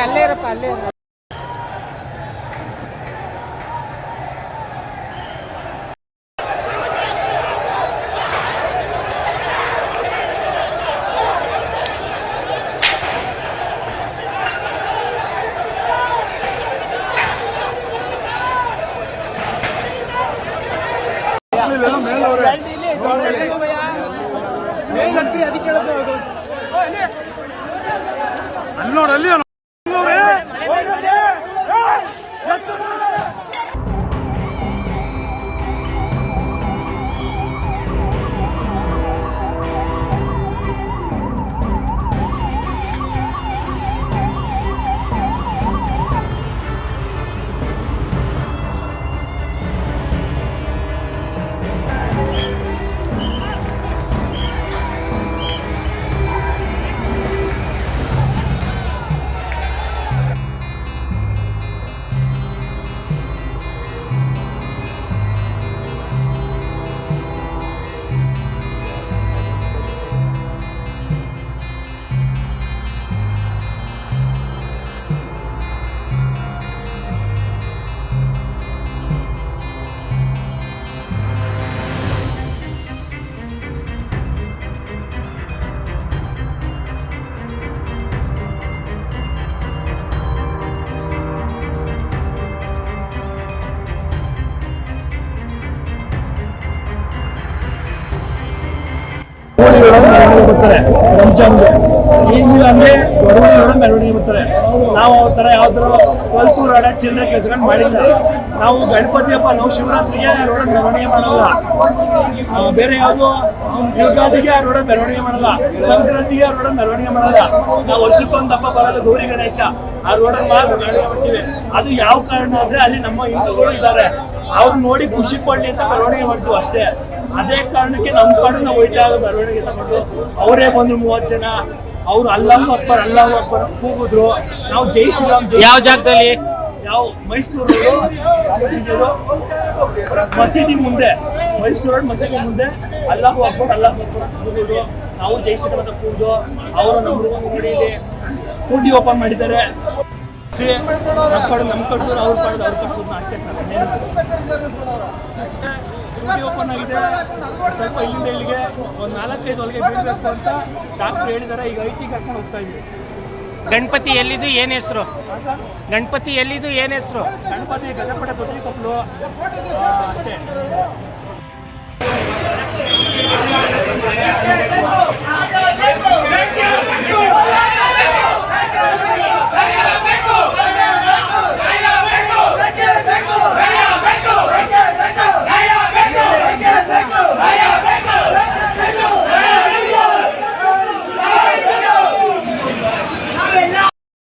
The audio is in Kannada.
ಅಲ್ಲೇ ಇರಪ್ಪ ಅಲ್ಲೇ ಇರು. ಅಲ್ಲಿ ನೋಡು. ಮೆರವಣಿಗೆ ಬರ್ತಾರೆ ರಂಜಾನ್ಗೆ. ಈಗಿಲ್ಲ ಅಂದ್ರೆ ಮೆರವಣಿಗೆಗಳು ಮೆರವಣಿಗೆ ಬರ್ತಾರೆ ನಾವು ಅವ್ರ ತರ ಯಾವ್ದಾರು ಕಲ್ತೂರ್ ರಡ ಚಿಲ್ಲರೆ ಕೆಲಸಗಳನ್ನ ಮಾಡಿಲ್ಲ. ನಾವು ಗಣಪತಿ ಹಬ್ಬ ನಾವು ಶಿವರಾತ್ರಿಗೆ ರೋಡ ಮೆರವಣಿಗೆ ಮಾಡಲ್ಲ. ಬೇರೆ ಯಾವುದೋ ಯುಗಾದಿಗೆ ಆ ರೋಡ ಮೆರವಣಿಗೆ ಮಾಡಲ್ಲ. ಸಂಕ್ರಾಂತಿಗೆ ಆ ರೋಡ ಮೆರವಣಿಗೆ ಮಾಡಲ್ಲ. ನಾವು ವರ್ಷಕ್ಕೊಂದು ಹಬ್ಬ ಬರೋದು ಗೌರಿ ಗಣೇಶ. ಆ ರೋಡಲ್ಲಿ ಮಾತ್ರ ಮೆರವಣಿಗೆ ಮಾಡ್ತೀವಿ. ಅದು ಯಾವ ಕಾರಣ ಆದ್ರೆ ಅಲ್ಲಿ ನಮ್ಮ ಹಿಂದೂಗಳು ಇದ್ದಾರೆ. ಅವ್ರು ನೋಡಿ ಖುಷಿ ಪಡಲಿ ಅಂತ ಮೆರವಣಿಗೆ ಮಾಡ್ತೀವಿ ಅಷ್ಟೇ. ಅದೇ ಕಾರಣಕ್ಕೆ ನಮ್ಮ ಕಡೆ ನಾವು ಹೋಯ್ತಾ ಬರವಣಿಗೆ ತಗೊಂಡು ಅವರೇ ಬಂದ್ರು ಮೂವತ್ತು ಜನ. ಅವ್ರು ಅಲ್ಲಾಹು ಅಕ್ಬರ್ ಅಲ್ಲಾಹು ಅಕ್ಬರ್ ಕೂಗಿದ್ರು. ನಾವು ಜೈ ಶ್ರೀರಾಮ್ ಜೈ ಯಾವ ಜಾಗದಲ್ಲಿ? ಯಾವ ಮೈಸೂರು ಮಸೀದಿ ಮುಂದೆ ಮೈಸೂರು ಮಸೀದಿ ಮುಂದೆ ಅಲ್ಲಾಹು ಅಕ್ಬರ್ ಅಲ್ಲಾಹು ಅಕ್ಬರ್ ಕೂಗಿದ್ರು. ನಾವು ಜೈ ಶ್ರೀರಾಮ್ ಅಂತ ಕೂಗಿದ್ರು. ಅವರು ನಮ್ಮ ಹುಡುಗ ನೋಡಿ ಇಲ್ಲಿ ಕುಂಡಿ ಓಪನ್ ಮಾಡಿದ್ದಾರೆ. ಸಿ, ನಮ್ಮ ಕಡೆ ನಮ್ಮ ಕಡ್ಸೋರು ಅವ್ರ ಕಡೆ ಅವ್ರ ಕಡ್ಸೋದು ಅಷ್ಟೇ ಸರ್ ಕುಂಡಿ ಓಪನ್ ಆಗಿದೆ. ಸ್ವಲ್ಪ ಇಲ್ಲಿಂದ ಇಲ್ಲಿಗೆ ಒಂದು ನಾಲ್ಕೈದು ಹೊಲಿಗೆ ಬಿಡಬೇಕು ಅಂತ ಡಾಕ್ಟರ್ ಹೇಳಿದ್ದಾರೆ ಈಗ ಐ ಟಿ ಹಾಕೊಂಡು ಹೋಗ್ತಾ ಇದ್ದೀವಿ. ಗಣಪತಿ ಎಲ್ಲಿದು ಏನ್ ಹೆಸರು? ಗಣಪತಿ ಎಲ್ಲಿದು ಏನ್ ಹೆಸರು? ಗಣಪತಿ ಗಜಪಡೆ ಬದ್ರಿ ಕೊಪ್ಪಲು ಅಷ್ಟೇ!